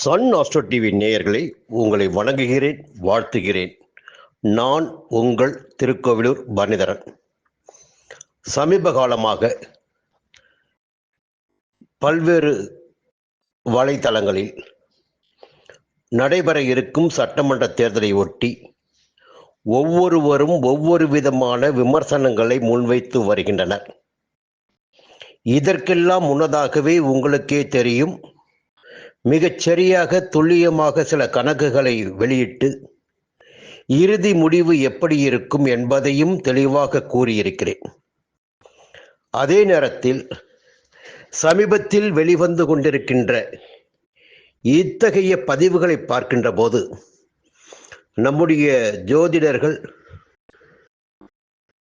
Sun astro TV நேயர்களை உங்களை வணங்குகிறேன் வாழ்த்துகிறேன். நான் உங்கள் திருக்கோவிலூர் பரணிதரன் சமீப காலமாக பல்வேறு வலைத்தளங்களில் நடைபெற இருக்கும் சட்டமன்ற தேர்தலை ஒட்டி ஒவ்வொருவரும் ஒவ்வொரு விதமான விமர்சனங்களை முன்வைத்து வருகின்றனர். இதற்கெல்லாம் முன்னதாகவே உங்களுக்கே தெரியும் மிகச் சரியாக துல்லியமாக சில கணக்குகளை வெளியிட்டு இறுதி முடிவு எப்படி இருக்கும் என்பதையும் தெளிவாக கூறியிருக்கிறேன். அதே நேரத்தில் சமீபத்தில் வெளிவந்து கொண்டிருக்கின்ற இத்தகைய பதிவுகளை பார்க்கின்ற போது நம்முடைய ஜோதிடர்கள்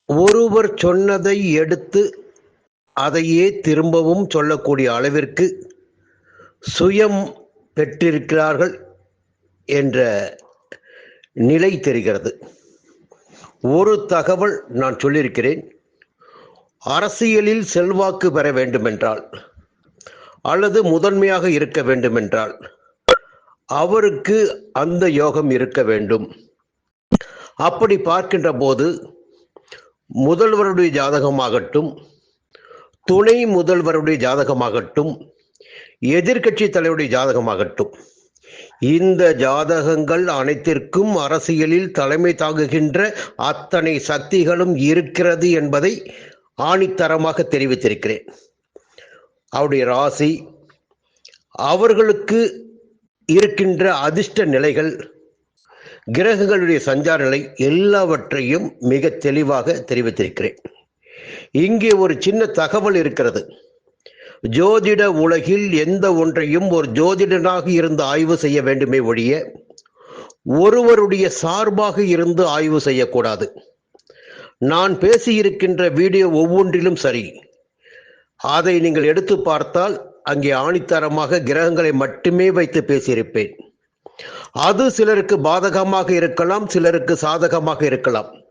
ஒருவர் சொன்னதை எடுத்து அதையே திரும்பவும் சொல்லக்கூடிய அளவிற்கு சுயம் பெற்றிருக்கிறார்கள் என்ற நிலை தெரிகிறது. ஒரு தகவல் நான் சொல்லியிருக்கிறேன். அரசியலில் செல்வாக்கு பெற வேண்டுமென்றால் அல்லது முதன்மையாக இருக்க வேண்டுமென்றால் அவருக்கு அந்த யோகம் இருக்க வேண்டும். அப்படி பார்க்கின்ற போது முதல்வருடைய ஜாதகமாகட்டும் துணை முதல்வருடைய ஜாதகமாகட்டும் எதிர்கட்சி தலைவருடைய ஜாதகமாகட்டும். இந்த ஜாதகங்கள் அனைத்திற்கும் அரசியலில் தலைமை தாங்குகின்ற அத்தனை சக்திகளும் இருக்கிறது என்பதை ஆணித்தரமாக தெரிவித்திருக்கிறேன். அவருடைய ராசி அவர்களுக்கு இருக்கின்ற அதிர்ஷ்ட நிலைகள் கிரகங்களுடைய சஞ்சார நிலை எல்லாவற்றையும் மிக தெளிவாக தெரிவித்திருக்கிறேன். இங்கே ஒரு சின்ன தகவல் இருக்கிறது. ஜோதிட உலகில் எந்த ஒன்றையும் ஒரு ஜோதிடனாக இருந்து ஆய்வு செய்ய வேண்டுமே ஒழிய ஒருவருடைய சார்பாக இருந்து ஆய்வு செய்யக்கூடாது. நான் பேசியிருக்கின்ற வீடியோ ஒவ்வொன்றிலும் சரி. அதை நீங்கள் எடுத்து பார்த்தால் அங்கே ஆணித்தரமாக கிரகங்களை மட்டுமே வைத்து பேசியிருப்பேன். அது சிலருக்கு பாதகமாக இருக்கலாம் சிலருக்கு சாதகமாக இருக்கலாம்.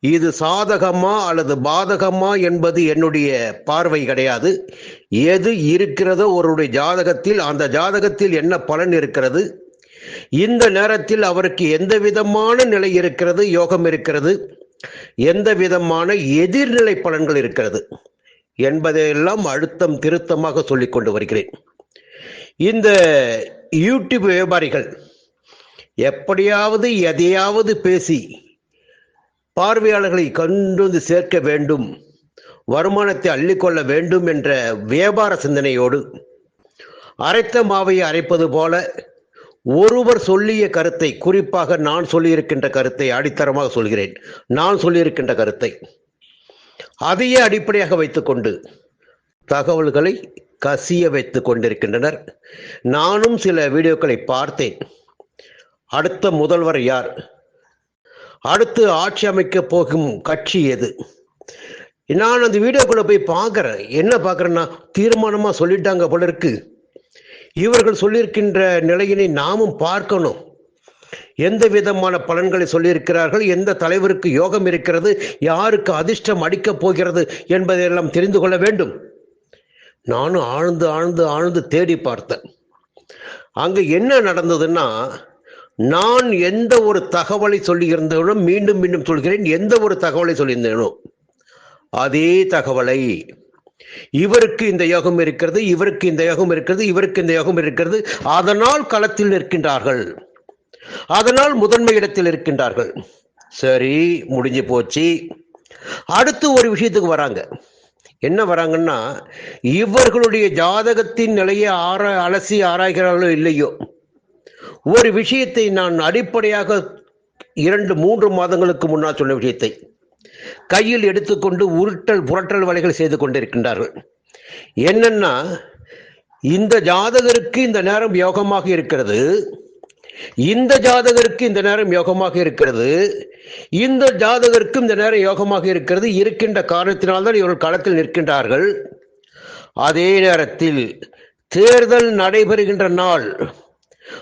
இது சாதகமா அல்லது பாதகமா என்பது என்னுடைய பார்வை கிடையாது. எது இருக்கிறதோ ஒருடைய ஜாதகத்தில் அந்த ஜாதகத்தில் என்ன பலன் இருக்கிறது? இந்த நேரத்தில் அவருக்கு எந்த விதமான நிலை இருக்கிறது? யோகம் இருக்கிறது. எந்த விதமான எதிர்நிலை பலன்கள் இருக்கிறது? என்பதையெல்லாம் அழுத்தம் திருத்தமாக சொல்லிக் கொண்டு வருகிறேன். இந்த யூடியூப் வியாபாரிகள் எப்படியாவது எதையாவது பேசி பார்வையாளர்களை கொண்டு வந்து சேர்க்க வேண்டும். வருமானத்தை அள்ளிக்கொள்ள வேண்டும் என்ற வியாபார சிந்தனையோடு அரைத்த மாவை அரைப்பது போல ஒருவர் சொல்லிய கருத்தை குறிப்பாக நான் சொல்லியிருக்கின்ற கருத்தை அடித்தரமாக சொல்கிறேன். நான் சொல்லியிருக்கின்ற கருத்தை. அதையே அடிப்படையாக வைத்துக்கொண்டு தகவல்களை கசிய வைத்து கொண்டிருக்கின்றனர். நானும் சில வீடியோக்களை பார்த்தேன். அடுத்த முதல்வர் யார்? அடுத்து ஆட்சி அமைக்க போகும் கட்சி எது? நான் அந்த வீடியோக்குள்ள போய் பார்க்குறேன். என்ன பார்க்குறேன்னா தீர்மானமாக சொல்லிட்டாங்க போல இருக்கு. இவர்கள் சொல்லியிருக்கின்ற நிலையினை நாமும் பார்க்கணும். எந்த விதமான பலன்களை சொல்லியிருக்கிறார்கள்? எந்த தலைவருக்கு யோகம் இருக்கிறது? யாருக்கு அதிர்ஷ்டம் அடிக்கப் போகிறது என்பதையெல்லாம் தெரிந்து கொள்ள வேண்டும். நானும் ஆழ்ந்து ஆழ்ந்து ஆழ்ந்து தேடி பார்த்தேன். அங்கே என்ன நடந்ததுன்னா நான் எந்த ஒரு தகவலை சொல்லியிருந்தேனோ மீண்டும் மீண்டும் சொல்கிறேன் எந்த ஒரு தகவலை சொல்லியிருந்தேனோ அதே தகவலை. இவருக்கு இந்த யோகம் இருக்கிறது இவருக்கு இந்த யோகம் இருக்கிறது இவருக்கு இந்த யோகம் இருக்கிறது. அதனால் களத்தில் நிற்கின்றார்கள். அதனால் முதன்மை இடத்தில் இருக்கின்றார்கள். சரி முடிஞ்சு போச்சு. அடுத்து ஒரு விஷயத்துக்கு வராங்க. என்ன வராங்கன்னா இவர்களுடைய ஜாதகத்தின் நிலையை ஆர அலசி ஆராய்கிறார்களோ இல்லையோ ஒரு விஷயத்தை நான் அடிப்படையாக இரண்டு மூன்று மாதங்களுக்கு முன்னால் சொன்ன விஷயத்தை. கையில் எடுத்துக்கொண்டு உருட்டல் புரட்டல் வலைகள் செய்து கொண்டிருக்கின்றார்கள். என்னன்னா இந்த ஜாதகருக்கு இந்த நேரம் யோகமாக இருக்கிறது. இந்த ஜாதகருக்கு இந்த நேரம் யோகமாக இருக்கிறது. இந்த ஜாதகருக்கு இந்த நேரம் யோகமாக இருக்கிறது. இருக்கின்ற காரணத்தினால்தான் இவர்கள் களத்தில் நிற்கின்றார்கள். அதே நேரத்தில் தேர்தல் நடைபெறுகின்ற நாள்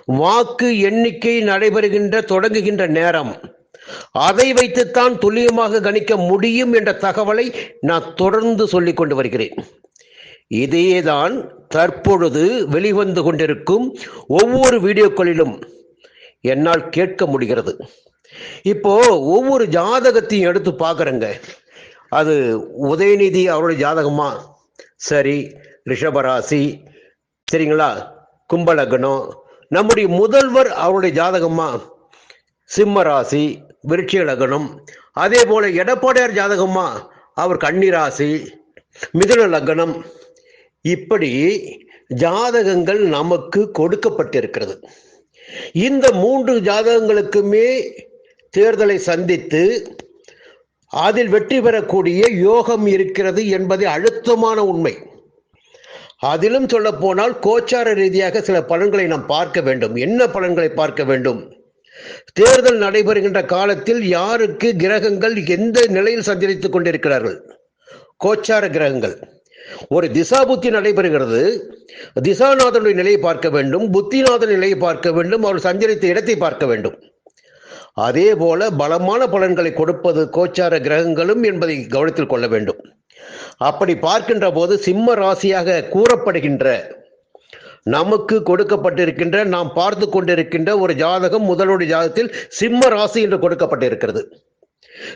வாக்கு எண்ணிக்கை நடைபெறுகின்ற தொடங்குகின்ற நேரம். அதை வைத்துத்தான் துல்லியமாக கணிக்க முடியும் என்ற தகவலை நான் தொடர்ந்து சொல்லிக் கொண்டு வருகிறேன். இதையேதான் தற்பொழுது வெளிவந்து கொண்டிருக்கும் ஒவ்வொரு வீடியோக்களிலும் என்னால் கேட்க முடிகிறது. இப்போ ஒவ்வொரு ஜாதகத்தையும் எடுத்து பார்க்குறேங்க. அது உதயநிதி அவருடைய ஜாதகமா? சரி ரிஷபராசி சரிங்களா? கும்பலக்னம் நம்முடைய முதல்வர் அவருடைய ஜாதகமா சிம்ம ராசி விருட்சிய லக்னம். அதே போல எடப்பாடியார் ஜாதகமா அவர் கன்னி ராசி மிதுன லக்னம். இப்படி ஜாதகங்கள் நமக்கு கொடுக்கப்பட்டிருக்கிறது. இந்த மூன்று ஜாதகங்களுக்குமே தேர்தலை சந்தித்து அதில் வெற்றி பெறக்கூடிய யோகம் இருக்கிறது என்பதே அழுத்தமான உண்மை. அதிலும் சொல்ல போனால் கோச்சார ரீதியாக சில பலன்களை நாம் பார்க்க வேண்டும். என்ன பலன்களை பார்க்க வேண்டும்? தேர்தல் நடைபெறுகின்ற காலத்தில் யாருக்கு கிரகங்கள் எந்த நிலையில் சஞ்சரித்துக் கொண்டிருக்கிறார்கள்? கோச்சார கிரகங்கள். ஒரு திசா புத்தி நடைபெறுகிறது. திசாநாதனுடைய நிலையை பார்க்க வேண்டும். புத்திநாதன் நிலையை பார்க்க வேண்டும். அவர் சஞ்சரித்த இடத்தை பார்க்க வேண்டும். அதே போல பலமான பலன்களை கொடுப்பது கோச்சார கிரகங்களும் என்பதை கவனத்தில் கொள்ள வேண்டும். அப்படி பார்க்கின்ற போது சிம்ம ராசியாக கூறப்படுகின்ற நமக்கு கொடுக்கப்பட்டிருக்கின்ற நாம் பார்த்து கொண்டிருக்கின்ற ஒரு ஜாதகம் முதலுடைய ஜாதகத்தில் சிம்ம ராசி என்று கொடுக்கப்பட்டிருக்கிறது.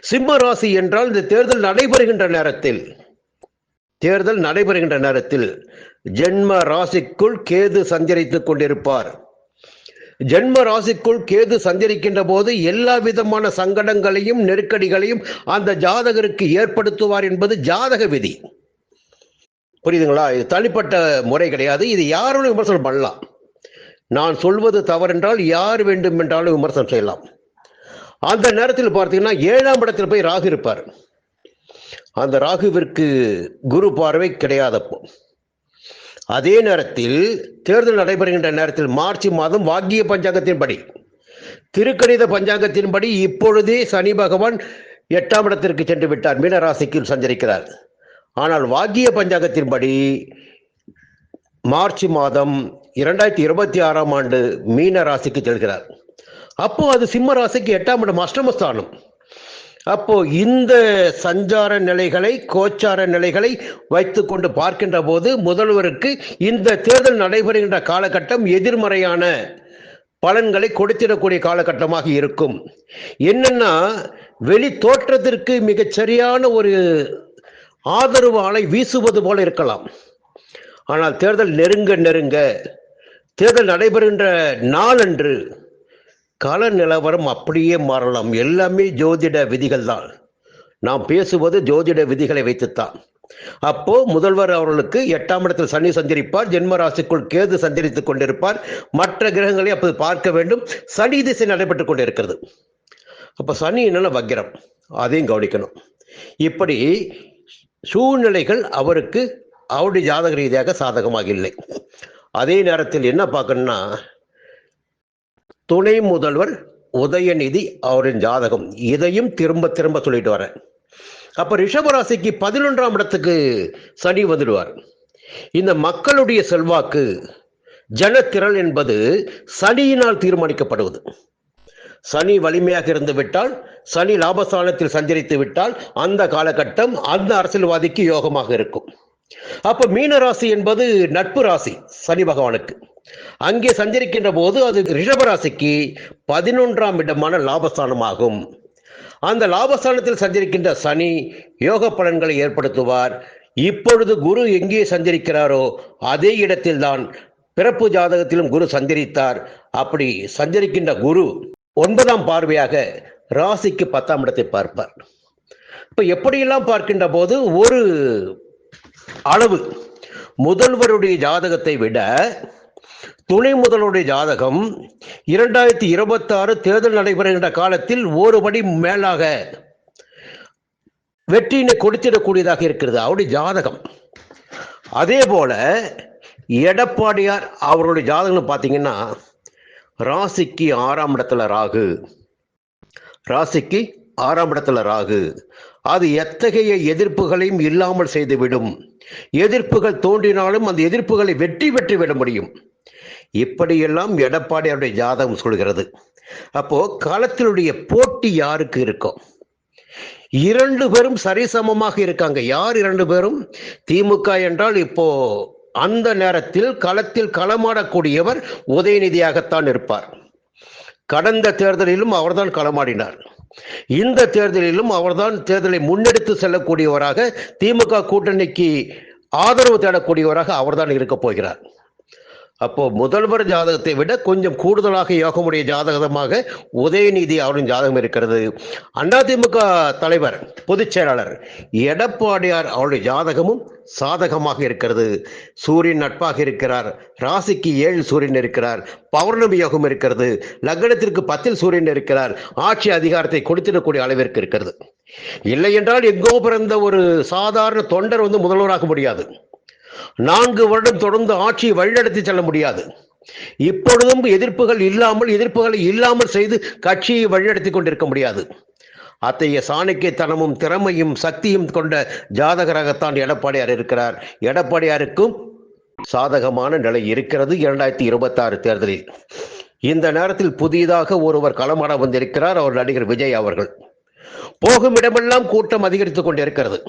சிம்ம ராசி என்றால் இந்த தேர்தல் நடைபெறுகின்ற நேரத்தில் தேர்தல் நடைபெறுகின்ற நேரத்தில் ஜென்ம ராசிக்குள் கேது சஞ்சரித்துக் கொண்டிருப்பார். ஜென்ம ராசிக்குள் கேது சஞ்சரிக்கின்ற போது எல்லா விதமான சங்கடங்களையும் நெருக்கடிகளையும் அந்த ஜாதகருக்கு ஏற்படுத்துவார் என்பது ஜாதக விதி. புரியுதுங்களா? இது தனிப்பட்ட முறை கிடையாது. இது யாரோட விமர்சனம் பண்ணலாம். நான் சொல்வது தவறென்றால் யார் வேண்டும் என்றாலும் விமர்சனம் செய்யலாம். அந்த நேரத்தில் பார்த்தீங்கன்னா ஏழாம் இடத்தில் போய் ராகு இருப்பார். அந்த ராகுவிற்கு குரு பார்வை கிடையாதப்போ. அதே நேரத்தில் தேர்தல் நடைபெறுகின்ற நேரத்தில் மார்ச் மாதம் வாக்கிய பஞ்சாங்கத்தின்படி திருக்கணித பஞ்சாங்கத்தின்படி இப்பொழுதே சனி பகவான் எட்டாம் இடத்திற்கு சென்று விட்டார் மீனராசிக்கு சஞ்சரிக்கிறார். ஆனால் வாக்கிய பஞ்சாங்கத்தின்படி மார்ச் மாதம் இரண்டாயிரத்தி இருபத்தி ஆறாம் ஆண்டு மீன ராசிக்கு செல்கிறார். அப்போ அது சிம்ம ராசிக்கு எட்டாம் இடம் அஷ்டமஸ்தானம். அப்போ இந்த சஞ்சார நிலைகளை கோச்சார நிலைகளை வைத்துக்கொண்டு பார்க்கின்ற போது முதல்வருக்கு இந்த தேர்தல் நடைபெறுகின்ற காலகட்டம் எதிர்மறையான பலன்களை கொடுத்திடக்கூடிய காலகட்டமாக இருக்கும். என்னன்னா வெளி தோற்றத்திற்கு மிகச் சரியான ஒரு ஆதரவு ஆலை வீசுவது போல இருக்கலாம். ஆனால் தேர்தல் நெருங்க நெருங்க தேர்தல் நடைபெறுகின்ற நாளன்று கால நிலவரம் அப்படியே மாறலாம். எல்லாமே ஜோதிட விதிகள் தான். நாம் பேசுவது ஜோதிட விதிகளை வைத்துத்தான். அப்போ முதல்வர் அவர்களுக்கு எட்டாம் இடத்தில் சனி சஞ்சரிப்பார். ஜென்ம ராசிக்குள் கேது சஞ்சரித்துக் கொண்டிருப்பார். மற்ற கிரகங்களை அப்போது பார்க்க வேண்டும். சனி திசை நடைபெற்றுக் கொண்டிருக்கிறது. அப்ப சனி என்னன்னா வக்கிரம். அதையும் கவனிக்கணும். இப்படி சூழ்நிலைகள் அவருக்கு அவருடைய ஜாதக ரீதியாக சாதகமாக இல்லை. அதே நேரத்தில் என்ன பார்க்கணும்னா துணை முதல்வர் உதயநிதி அவரின் ஜாதகம். இதையும் திரும்ப திரும்ப சொல்லிட்டு வரேன். அப்ப ரிஷபராசிக்கு பதினொன்றாம் இடத்துக்கு சனி வந்துடுவார். இந்த மக்களுடைய செல்வாக்கு ஜனத்திரள் என்பது சனியினால் தீர்மானிக்கப்படுவது. சனி வலிமையாக இருந்து விட்டால் சனி லாபஸ்தானத்தில் சஞ்சரித்து விட்டால் அந்த காலகட்டம் அந்த அரசியல்வாதிக்கு யோகமாக இருக்கும். அப்ப மீன ராசி என்பது நட்பு ராசி சனி பகவானுக்கு. அங்கே சஞ்சரிக்கின்ற போது அது ரிஷபராசிக்கு பதினொன்றாம் இடமான லாபஸ்தானமாகும். அந்த லாபஸ்தானத்தில் சஞ்சரிக்கின்ற சனி யோக பலன்களை ஏற்படுத்துவார். இப்பொழுது குரு எங்கே சஞ்சரிக்கிறாரோ அதே இடத்தில்தான் பிறப்பு ஜாதகத்திலும் குரு சஞ்சரித்தார். அப்படி சஞ்சரிக்கின்ற குரு ஒன்பதாம் பார்வையாக ராசிக்கு பத்தாம் இடத்தை பார்ப்பார். இப்ப எப்படியெல்லாம் பார்க்கின்ற போது ஒரு அளவு முதல்வருடைய ஜாதகத்தை விட துணை முதல்வருடைய ஜாதகம் இரண்டாயிரத்தி இருபத்தி ஆறு தேர்தல் நடைபெறுகின்ற காலத்தில் ஒருபடி மேலாக வெற்றியினை கொடுத்திடக்கூடியதாக இருக்கிறது அவருடைய ஜாதகம். அதே போல எடப்பாடியார் அவருடைய ஜாதகம் பார்த்தீங்கன்னா ராசிக்கு ஆறாம் இடத்துல ராகு. ராசிக்கு ஆறாம் இடத்துல ராகு. அது எத்தகைய எதிர்ப்புகளையும் இல்லாமல் செய்துவிடும். எதிர்ப்புகள் தோன்றினாலும் அந்த எதிர்ப்புகளை வெற்றி பெற்று விட முடியும். இப்படியெல்லாம் எடப்பாடி அவருடைய ஜாதகம் சொல்கிறது? அப்போ காலத்தினுடைய போட்டி யாருக்கு இருக்கும் இரண்டு பேரும் சரிசமமாக இருக்காங்க. யார் இரண்டு பேரும்? திமுக என்றால் இப்போ அந்த நேரத்தில் களத்தில் களமாடக்கூடியவர் உதயநிதியாகத்தான் இருப்பார். கடந்த தேர்தலிலும் அவர்தான் களமாடினார். இந்த தேர்தலிலும் அவர்தான் தேர்தலை முன்னெடுத்து செல்லக்கூடியவராக திமுக கூட்டணிக்கு ஆதரவு தேடக்கூடியவராக அவர்தான் இருக்க போகிறார் அப்போ முதல்வர் ஜாதகத்தை விட கொஞ்சம் கூடுதலாக யோகமுடைய ஜாதகமாக உதயநிதி அவரின் ஜாதகம் இருக்கிறது. அதிமுக தலைவர் பொதுச் செயலாளர் எடப்பாடியார் அவருடைய ஜாதகமும் சாதகமாக இருக்கிறது. சூரியன் நட்பாக இருக்கிறார். ராசிக்கு ஏழு சூரியன் இருக்கிறார். பௌர்ணமி யோகம் இருக்கிறது. லக்னத்திற்கு பத்தில் சூரியன் இருக்கிறார். ஆட்சி அதிகாரத்தை கொடுத்திடக்கூடிய அளவிற்கு இருக்கிறது. இல்லை என்றால் எங்கோ பிறந்த ஒரு சாதாரண தொண்டர் வந்து முதல்வராக முடியாது. நான்கு வருடம் தொடர்ந்து ஆட்சியை வழிநடத்தி செல்ல முடியாது. இப்பொழுதும் எதிர்ப்புகள் இல்லாமல் எதிர்ப்புகளை இல்லாமல் செய்து கட்சியை வழிநடத்தி கொண்டிருக்க முடியாது. அத்தகைய சாணக்கியத்தனமும் திறமையும் சக்தியும் கொண்ட ஜாதகராகத்தான் எடப்பாடியார் இருக்கிறார். எடப்பாடியாருக்கும் சாதகமான நிலை இருக்கிறது இரண்டாயிரத்தி இருபத்தி ஆறு தேர்தலில். இந்த நேரத்தில் புதிதாக ஒருவர் களமாட வந்திருக்கிறார் அவர் நடிகர் விஜய் அவர்கள். போகும் இடமெல்லாம் கூட்டம் அதிகரித்துக் கொண்டிருக்கிறது.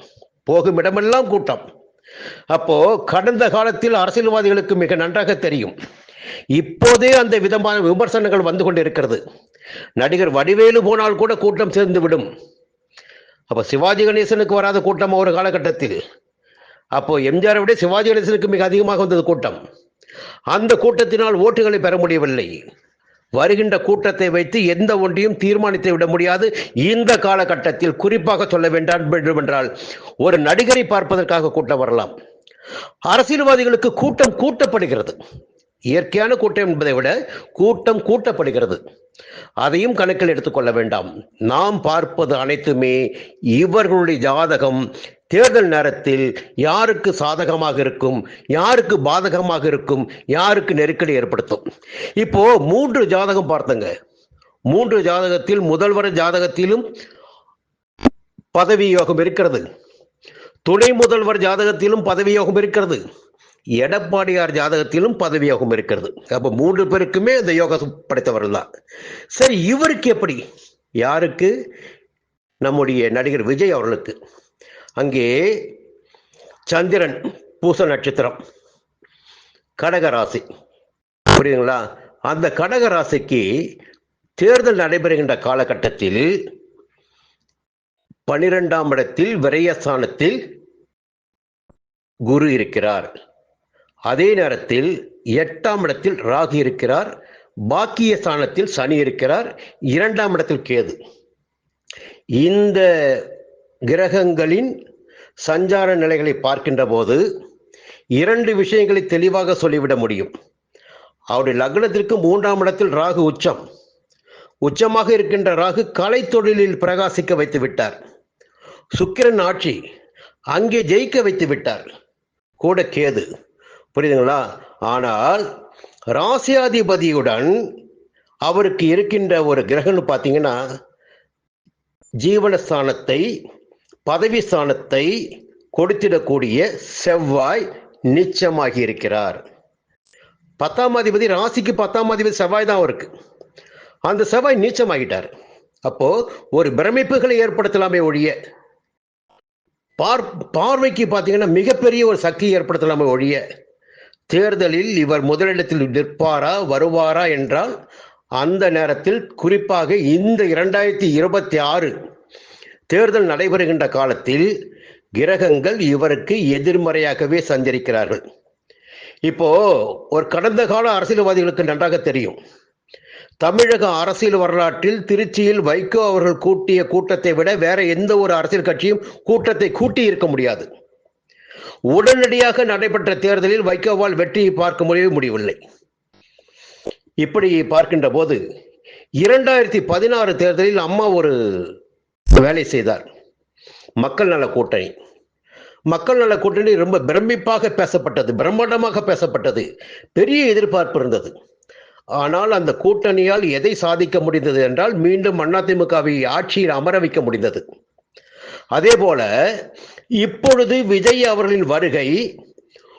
போகும் இடமெல்லாம் கூட்டம். அப்போ கடந்த காலத்தில் அரசியல்வாதிகளுக்கு மிக நன்றாக தெரியும். இப்போதே அந்த விதமான விமர்சனங்கள் வந்து கொண்டிருக்கிறது. நடிகர் வடிவேலு போனால் கூட கூட்டம் சேர்ந்து விடும். அப்ப சிவாஜி கணேசனுக்கு வராத கூட்டம் ஒரு காலகட்டத்தில். அப்போ எம்ஜிஆரை விட சிவாஜி கணேசனுக்கு மிக அதிகமாக வந்தது கூட்டம். அந்த கூட்டத்தினால் ஓட்டுகளை பெற முடியவில்லை. வருகின்ற கூட்டத்தை வைத்து எந்த ஒன்றையும் தீர்மானித்து விட முடியாது. இந்த காலகட்டத்தில் குறிப்பாக சொல்ல வேண்டாம் என்றால் ஒரு நடிகரை பார்ப்பதற்காக கூட்டம் வரலாம். அரசியல்வாதிகளுக்கு கூட்டம் கூட்டப்படுகிறது. இயற்கையான கூட்டம் என்பதை விட கூட்டம் கூட்டப்படுகிறது. அதையும் கணக்கில் எடுத்துக்கொள்ள வேண்டாம். நாம் பார்ப்பது அனைத்துமே இவர்களுடைய ஜாதகம் தேர்தல் நேரத்தில் யாருக்கு சாதகமாக இருக்கும் யாருக்கு பாதகமாக இருக்கும் யாருக்கு நெருக்கடி ஏற்படுத்தும்? இப்போ மூன்று ஜாதகம் பார்த்தங்க. மூன்று ஜாதகத்தில் முதல்வர் ஜாதகத்திலும் பதவி யோகம் இருக்கிறது. துணை முதல்வர் ஜாதகத்திலும் பதவி யோகம் இருக்கிறது. எடப்பாடியார் ஜாதகத்திலும் பதவி யோகம் இருக்கிறது. அப்ப மூன்று பேருக்குமே இந்த யோகம் படைத்தவர்கள் தான். சரி இவருக்கு எப்படி? யாருக்கு? நம்முடைய நடிகர் விஜய் அவர்களுக்கு. அங்கே சந்திரன் பூச நட்சத்திரம் கடகராசி புரியுதுங்களா? அந்த கடகராசிக்கு தேர்தல் நடைபெறுகின்ற காலகட்டத்தில் பனிரெண்டாம் இடத்தில் விரயஸ்தானத்தில் குரு இருக்கிறார். அதே நேரத்தில் எட்டாம் இடத்தில் ராகு இருக்கிறார். பாக்கிய ஸ்தானத்தில் சனி இருக்கிறார். இரண்டாம் இடத்தில் கேது. இந்த கிரகங்களின் சஞ்சார நிலைகளை பார்க்கின்ற போது இரண்டு விஷயங்களை தெளிவாக சொல்லிவிட முடியும். அவருடைய லக்னத்திற்கு மூன்றாம் இடத்தில் ராகு உச்சம். உச்சமாக இருக்கின்ற ராகு கலை தொழிலில் பிரகாசிக்க வைத்து விட்டார் சுக்கிரன் ஆட்சி அங்கே ஜெயிக்க வைத்து விட்டார் கூட கேது. புரியுதுங்களா? ஆனால் ராசியாதிபதியுடன் அவருக்கு இருக்கின்ற ஒரு கிரகம்னு பார்த்தீங்கன்னா ஜீவனஸ்தானத்தை பதவி ஸ்தானத்தை கொடுத்திடக்கூடிய செவ்வாய் நிச்சயமாகி இருக்கிறார். பத்தாம் அதிபதி ராசிக்கு பத்தாம் அதிபதி செவ்வாய் தான் இருக்கு அந்த செவ்வாய் நீச்சமாகிட்டார். அப்போ ஒரு பிரமிப்புகளை ஏற்படுத்தலாமே ஒழிய பார் பார்வைக்கு பார்த்தீங்கன்னா மிகப்பெரிய ஒரு சக்தி ஏற்படுத்தலாமே ஒழிய தேர்தலில் இவர் முதலிடத்தில் நிற்பாரா வருவாரா என்றால் அந்த நேரத்தில் குறிப்பாக இந்த இரண்டாயிரத்தி இருபத்தி ஆறு தேர்தல் நடைபெறுகின்ற காலத்தில் கிரகங்கள் இவருக்கு எதிர்மறையாகவே சஞ்சரிக்கிறார்கள். இப்போ ஒரு கடந்த கால அரசியல்வாதிகளுக்கு நன்றாக தெரியும். தமிழக அரசியல் வரலாற்றில் திருச்சியில் வைகோ அவர்கள் கூட்டிய கூட்டத்தை விட வேற எந்த ஒரு அரசியல் கட்சியும் கூட்டத்தை கூட்டி இருக்க முடியாது. உடனடியாக நடைபெற்ற தேர்தலில் வைகோவால் வெற்றியை பார்க்க முடியவே முடியவில்லை. இப்படி பார்க்கின்ற போது இரண்டாயிரத்தி பதினாறு தேர்தலில் அம்மா ஒரு வேலை செய்தார். மக்கள் நல கூட்டணி. மக்கள் நல கூட்டணி ரொம்ப பிரமிப்பாக பேசப்பட்டது பிரம்மாண்டமாக பேசப்பட்டது பெரிய எதிர்பார்ப்பு இருந்தது. ஆனால் அந்த கூட்டணியால் எதை சாதிக்க முடிந்தது என்றால் மீண்டும் அதிமுகவை ஆட்சியில் அமர வைக்க முடிந்தது. அதே போல இப்பொழுது விஜய் அவர்களின் வருகை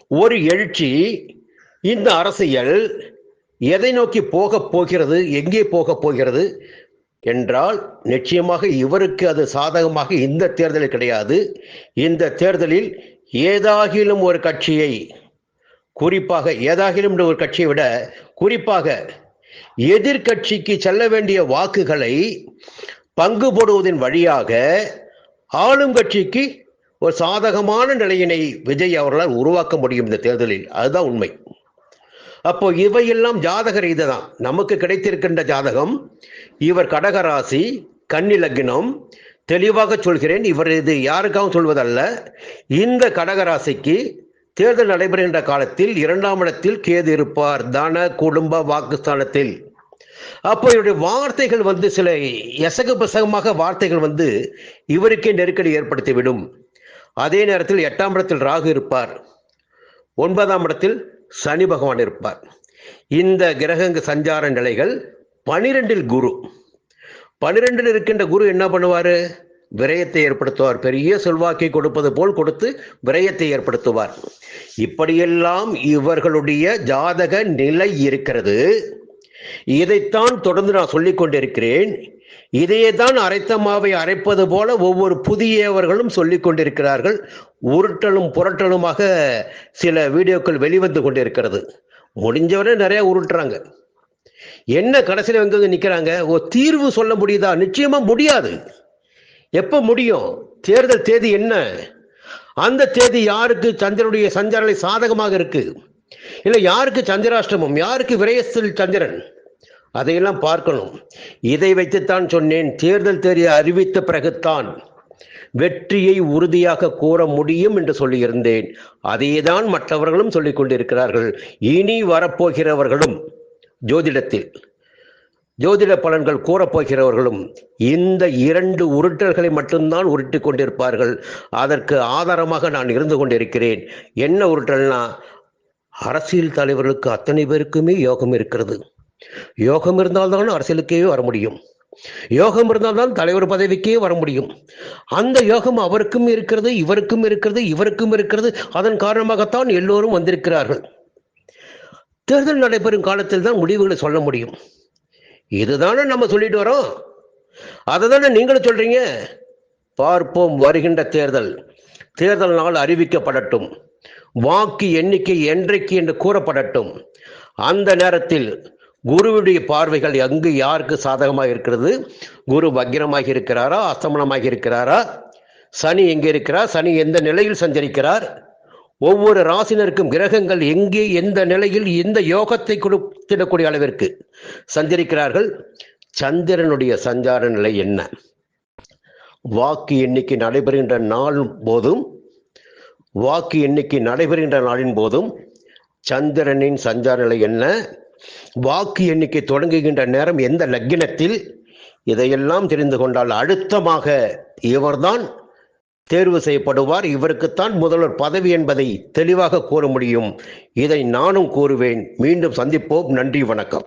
ஒரு எழுச்சி இந்த அரசியல் எதை நோக்கி போக போகிறது எங்கே போகப் போகிறது என்றால் நிச்சயமாக இவருக்கு அது சாதகமாக இந்த தேர்தலில் கிடையாது. இந்த தேர்தலில் ஏதாகிலும் ஒரு கட்சியை குறிப்பாக ஏதாகிலும் ஒரு கட்சியை விட குறிப்பாக எதிர்க்கட்சிக்கு செல்ல வேண்டிய வாக்குகளை பங்கு போடுவதன் வழியாக ஆளும் கட்சிக்கு ஒரு சாதகமான நிலையினை விஜய் அவர்களால் உருவாக்க முடியும் இந்த தேர்தலில். அதுதான் உண்மை. அப்போ இவையெல்லாம் ஜாதக ரீதி தான் நமக்கு கிடைத்திருக்கின்ற ஜாதகம் இவர் கடகராசி கன்னி லக்னம் தெளிவாக சொல்கிறேன் இவர் இது யாருக்காகவும் சொல்வதல்ல. இந்த கடகராசிக்கு தேர்தல் நடைபெறுகின்ற காலத்தில் இரண்டாம் இடத்தில் கேது இருப்பார். தன குடும்ப வாக்குஸ்தானத்தில். அப்போ இவருடைய வார்த்தைகள் வந்து சில எசகு பசகமாக வார்த்தைகள் வந்து இவருக்கே நெருக்கடி ஏற்படுத்திவிடும். அதே நேரத்தில் எட்டாம் இடத்தில் ராகு இருப்பார். ஒன்பதாம் இடத்தில் சனி பகவான் இருப்பார். இந்த கிரகங்க சஞ்சார நிலைகள் பனிரெண்டில் குரு. பனிரெண்டில் இருக்கின்ற குரு என்ன பண்ணுவார்? விரயத்தை ஏற்படுத்துவார். பெரிய செல்வாக்கை கொடுப்பது போல் கொடுத்து விரயத்தை ஏற்படுத்துவார். இப்படியெல்லாம் இவர்களுடைய ஜாதக நிலை இருக்கிறது. இதைத்தான் தொடர்ந்து நான் சொல்லிக் கொண்டிருக்கிறேன் இதையே தான் அரைத்த மாவை அரைப்பது போல ஒவ்வொரு புதியவர்களும் சொல்லிக் கொண்டிருக்கிறார்கள். உருட்டலும் புரட்டலுமாக சில வீடியோக்கள் வெளிவந்து கொண்டிருக்கிறது. முடிஞ்சவரை நிறைய உருட்டுறாங்க. என்ன கடைசியில் எங்க நிற்கிறாங்க ஓ தீர்வு சொல்ல முடியுதா? நிச்சயமா முடியாது. எப்போ முடியும்? தேர்தல் தேதி என்ன? அந்த தேதி யாருக்கு சந்திரனுடைய சந்திரனை சாதகமாக இருக்கு? இல்லை யாருக்கு சந்திராஷ்டமம்? யாருக்கு விரயத்தில் சந்திரன்? அதையெல்லாம் பார்க்கணும். இதை வைத்துத்தான் சொன்னேன். தேர்தல் தேதியை அறிவித்த பிறகுத்தான் வெற்றியை உறுதியாக கூற முடியும் என்று சொல்லியிருந்தேன். அதையேதான் மற்றவர்களும் சொல்லிக் கொண்டிருக்கிறார்கள். இனி வரப்போகிறவர்களும் ஜோதிடத்தில் ஜோதிட பலன்கள் கூறப்போகிறவர்களும் இந்த இரண்டு உருட்டல்களை மட்டும்தான் உருட்டி கொண்டிருப்பார்கள். அதற்கு ஆதாரமாக நான் இருந்து கொண்டிருக்கிறேன். என்ன உருட்டல்னா அரசியல் தலைவர்களுக்கு அத்தனை பேருக்குமே யோகம் இருக்கிறது. யோகம் இருந்தால்தான் அரசியலுக்கே வர முடியும். யோகம் இருந்தால்தான் தலைவர் பதவிக்கே வர முடியும். அந்த யோகம் அவருக்கும் இருக்கிறது இவருக்கும் இருக்கிறது இவருக்கும் இருக்கிறது. அதன் காரணமாகத்தான் எல்லோரும் வந்திருக்கிறார்கள். தேர்தல் நடைபெறும் காலத்தில் தான் முடிவுகளை சொல்ல முடியும். இதுதானே நம்ம சொல்லிட்டு வரோம். அதை தானே நீங்களும் சொல்றீங்க. பார்ப்போம் வருகின்ற தேர்தல். தேர்தல் நாள் அறிவிக்கப்படட்டும். வாக்கு எண்ணிக்கை என்றைக்கு என்று கூறப்படட்டும். அந்த நேரத்தில் குருவுடைய பார்வைகள் எங்கு யாருக்கு சாதகமாக இருக்கிறது? குரு வக்கிரமாக இருக்கிறாரா? அஸ்தமனமாக இருக்கிறாரா? சனி எங்கே இருக்கிறார்? சனி எந்த நிலையில் சஞ்சரிக்கிறார்? ஒவ்வொரு ராசினருக்கும் கிரகங்கள் எங்கே எந்த நிலையில் எந்த யோகத்தை கொடுத்திடக்கூடிய அளவிற்கு சஞ்சரிக்கிறார்கள்? சந்திரனுடைய சஞ்சார நிலை என்ன? வாக்கு எண்ணிக்கை நடைபெறுகின்ற நாள் போதும். வாக்கு எண்ணிக்கை நடைபெறுகின்ற நாளின் போதும் சந்திரனின் சஞ்சார நிலை என்ன? வாக்கு எண்ணிக்கை தொடங்குகின்ற நேரம் எந்த லக்கினத்தில்? இதையெல்லாம் தெரிந்து கொண்டால் அழுத்தமாக இவர்தான் தேர்வு செய்யப்படுவார். இவருக்குத்தான் முதல்வர் பதவி என்பதை தெளிவாக கூற முடியும். இதை நானும் கூறுவேன். மீண்டும் சந்திப்போம். நன்றி வணக்கம்.